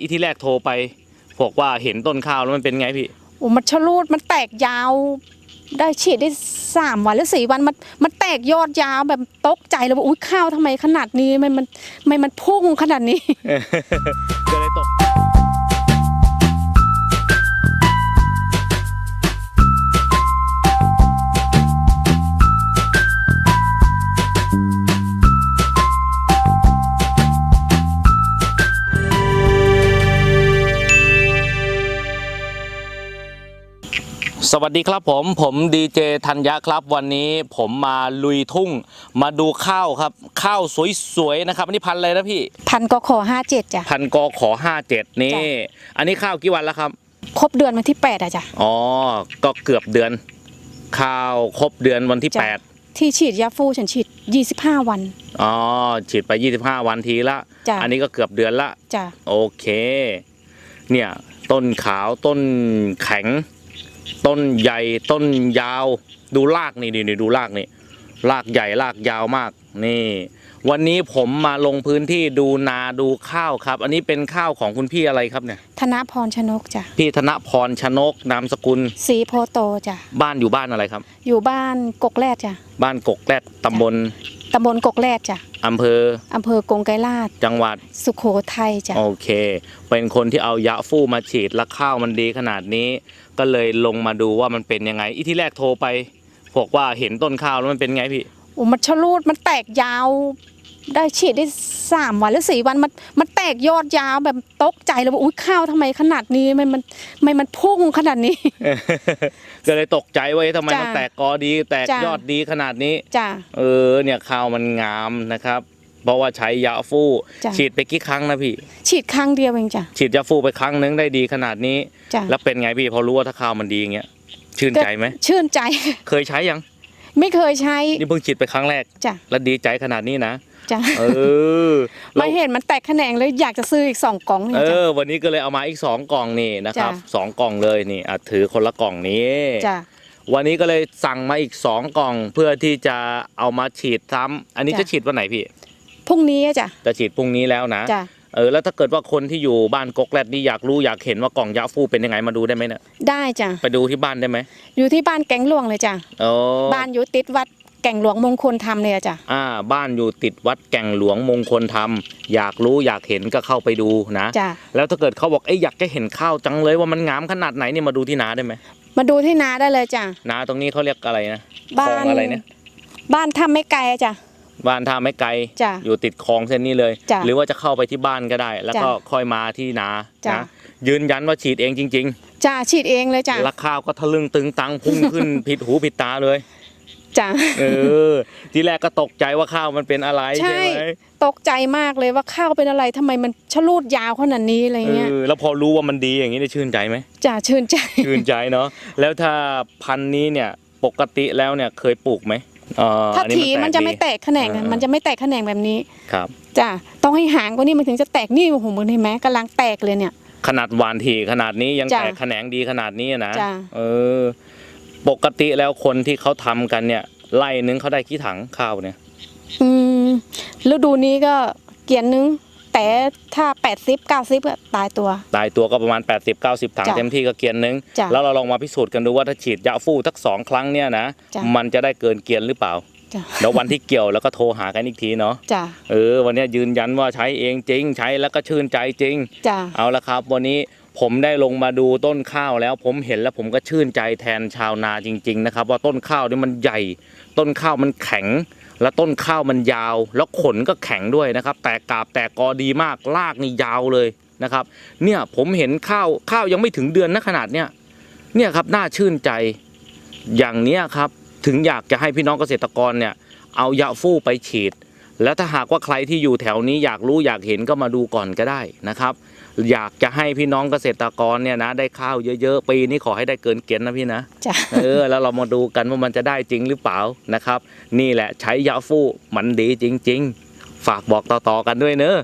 อีที่แรกโทรไปบอกว่าเห็นต้นข้าวแล้วมันเป็นไงพี่ โอ้มันชะลูดมันแตกยาว ได้ฉีดได้สามวันหรือสี่วันมันมันแตกยอดยาวแบบตกใจเลยว่าอุ้ยข้าวทำไมขนาดนี้มันมันมันมันพุ่งขนาดนี้ สวัสดีครับผมผมดีเจธัญญะครับวันนี้ผมมาลุยทุ่งมาดูข้าวครับ ข้าวสวยๆนะครับอันนี้พันธุ์อะไรนะพี่พันก็ขอห้าเจ็ดจ้ะ พันกอขอห้าเจ็ดนี่ จ้ะอันนี้ข้าวกี่วันแล้วครับครบเดือนวันที่แปดอะจ้ะ อ๋อก็เกือบเดือน ข้าวครบเดือนวันที่จ้ะ แปดที่ฉีดยาฟูฉันฉีดยี่สิบห้าวัน อ๋อฉีดไป 25 วันทีละ จ้ะ อันนี้ก็เกือบเดือนละ จ้ะ โอเค เนี่ย ต้นขาวต้นแข็ง ต้นใหญ่ต้นยาว ดูรากนี่นี่นี่ดูรากนี่รากใหญ่รากยาวมาก นี่ วันนี้ผมมาลงพื้นที่ดูนาดูข้าวครับ อันนี้เป็นข้าวของคุณพี่อะไรครับเนี่ย ธนพรชนกจ้ะพี่ธนพรชนกนามสกุลสีโพโตจ้ะบ้านอยู่บ้านอะไรครับ อยู่บ้านกกแรดจ้ะบ้านกกแรดตำบลตำบลกกแรดจ้ะอำเภออำเภอกงไกรลาดจังหวัดสุโขทัยจ้ะโอเค เป็นคนที่เอายาฟู่มาฉีดแล้วข้าวมันดีขนาดนี้ ก็เลยลงมาดูว่ามันเป็นยังไง อีที่แรกโทรไปบอกว่าเห็นต้นข้าวแล้วมันเป็นไงพี่โอ้มันชะลูดมันแตกยาว ได้ฉีดได้สามวันหรือสี่วันมันมันแตกยอดยาวแบบตกใจเลยว่าอุ้ยข้าวทำไมขนาดนี้มันมันมันมันพุ่งขนาดนี้ ก็เลยตกใจว่าเอ๊ะทำไมจ้ะมันแตกกอดี แตกจ้ะยอดดีขนาดนี้จ้ะเออเนี่ยข้าวมันงามนะครับ เพราะว่าใช้ยาฟู่จ้ะ ฉีดไปกี่ครั้งนะพี่ ฉีดครั้งเดียวเองจ้ะ ฉีดยาฟู่ไปครั้งนึงได้ดีขนาดนี้ จ้ะ แล้วเป็นไงพี่พอรู้ว่าถ้าข้าวมันดีอย่างเงี้ยชื่นใจไหมชื่นใจ เคยใช้ยังไม่เคยใช้นี่เพิ่งฉีดไปครั้งแรก จ้ะแล้วดีใจขนาดนี้นะจ้ะเออไม่เห็นมันแตกแขนงเลยอยากจะซื้ออีกสองกล่องนี่เอจ้ะ อวันนี้ก็เลยเอามาอีกสองกล่องนี่นะครับจ้ะ สองกล่องเลยนี่อะถือคนละกล่องนี้ จ้ะ วันนี้ก็เลยสั่งมาอีกสองกล่องเพื่อที่จะเอามาฉีดซ้ำอันนี้จ้ะ จะฉีดวันไหนพี่ พรุ่งนี้อะจ้ะจะฉีดพรุ่งนี้แล้วนะจ้ะเออแล้วถ้าเกิดว่าคนที่อยู่บ้านกกแรดนี่อยากรู้อยากเห็นว่ากล่องยาฟูเป็นยังไงมาดูได้ไหมเนี่ยได้จ้ะไปดูที่บ้านได้ไหมอยู่ที่บ้านแกงหลวงเลยจ้ะโอ้บ้านอยู่ติดวัดแก่งหลวงมงคลธรรมเลยอะจ้ะอ่าบ้านอยู่ติดวัดแก่งหลวงมงคลธรรม อยากรู้อยากเห็นก็เข้าไปดูนะจ้ะแล้วถ้าเกิดเขาบอกเอ้ยอยากจะเห็นข้าวจังเลยว่ามันงามขนาดไหนเนี่ยมาดูที่นาได้ไหมมาดูที่นาได้เลยจ้ะนาตรงนี้เขาเรียกอะไรนะคบ้าลองนอะไรเนี่ย บ้านถ้ำไม่ไกลอะจ้ะ บ้านท่าไม่ไกล จ้ะอยู่ติดคลองเส้นนี้เลย จ้ะหรือว่าจะเข้าไปที่บ้านก็ได้ แล้วก็จ้ะค่อยมาที่นาจ้ะ นะยืนยันว่าฉีดเองจริง จ้ะฉีดเองเลยจ้ะๆราคาก็ทะลึ่งตึงตังพุ่งขึ้น ผิดหูผิดตาเลย จ้ะเออ ทีแรกก็ตกใจว่าข้าวมันเป็นอะไรใช่ ใช่ไหมตกใจมากเลยว่าข้าวเป็นอะไรทำไมมันชะลูดยาวขนาดนี้อะไรเงี้ยเออแล้วพอรู้ว่ามันดีอย่างนี้ได้ชื่นใจไหม จ้ะชื่นใจ ชื่นใจเนาะแล้วถ้าพันธุ์นี้เนี่ยปกติแล้วเนี่ยเคยปลูกไหมเอ่อถ้าอันนี้ถีมันจะไม่ดีแตกแขนงอะอ่ามัมันจะไม่แตกแขนงแบบนี้ครับ จ้ะต้องให้หางกว่านี้มันถึงจะแตกนี่โอ้โหมึงเห็นไหมกำลังแตกเลยเนี่ย ขนาดหวานถี่ขนาดนี้ยังจ้ะแตกแขนงดีขนาดนี้นะจ้ะ เออ ปกติแล้วคนที่เขาทำกันเนี่ยไล่นึงเขาได้กี่ถังข้าวเนี่ย อืมฤดูนี้ก็เกียนนึง แต่ถ้าแปดสิบเก้าสิบก็ตายตัว ตายตัวก็ประมาณ 80 90 ถังจ้ะเต็มที่ก็เกียนนึง จ้ะแล้วเราลองมาพิสูจน์กันดูว่าถ้าฉีดยาฟู่ทักสองครั้งเนี่ยนะ จ้ะ มันจะได้เกินเกียนหรือเปล่า จ้ะแล้ววันที่เกี่ยวแล้วก็โทรหากันอีกทีเนาะ จ้ะเออวันเนี้ยยืนยันว่าใช้เองจริง ใช้แล้วก็ชื่นใจจริง จ้ะเอาละครับ วันนี้ผมได้ลงมาดูต้นข้าวแล้ว ผมเห็นแล้วผมก็ชื่นใจแทนชาวนาจริง ๆ นะครับ ว่าต้นข้าวนี่มันใหญ่ ต้นข้าวมันแข็ง แล้วต้นข้าวมันยาว แล้วขนก็แข็งด้วยนะครับ แตกกาบแตกกอดีมากรากนี่ยาวเลยนะครับ เนี่ยผมเห็นข้าวข้าวยังไม่ถึงเดือนนะขนาดเนี้ยเนี่ยครับน่าชื่นใจอย่างเนี้ยครับถึงอยากจะให้พี่น้องเกษตรกรเนี่ยเอายาฟู่ไปฉีด แล้วถ้าหากว่าใครที่อยู่แถวนี้อยากรู้อยากเห็นก็มาดูก่อนก็ได้นะครับ อยากจะให้พี่น้องเกษตรกรเนี่ยนะได้ข้าวเยอะๆ ปีนี้ขอให้ได้เกินเกณฑ์นะพี่นะจ้ะเออแล้วเรามาดูกันว่ามันจะได้จริงหรือเปล่านะครับ นี่แหละใช้ยาฟู่มันดีจริง ๆ ฝากบอกต่อๆกันด้วยเนอะ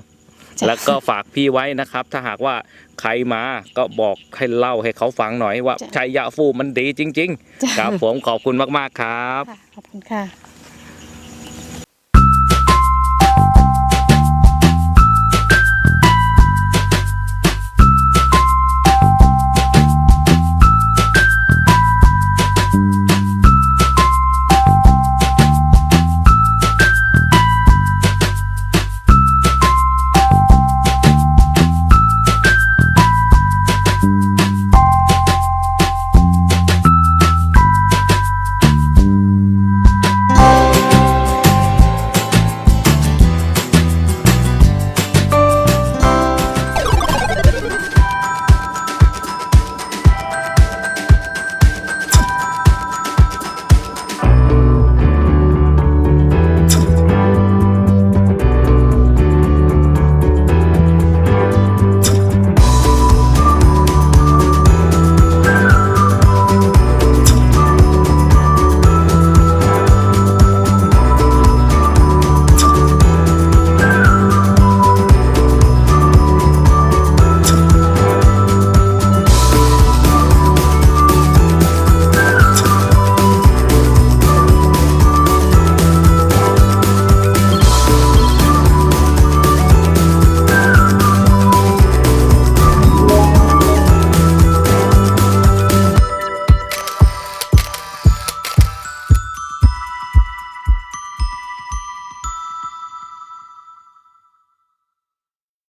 จ้ะ แล้วก็ฝากพี่ไว้นะครับ ถ้าหากว่าใครมาก็บอกให้เล่าให้เขาฟังหน่อยว่าใช้ยาฟู่มันดีจริง จ้ะๆ ครับผมขอบคุณมากๆครับ ค่ะขอบคุณค่ะ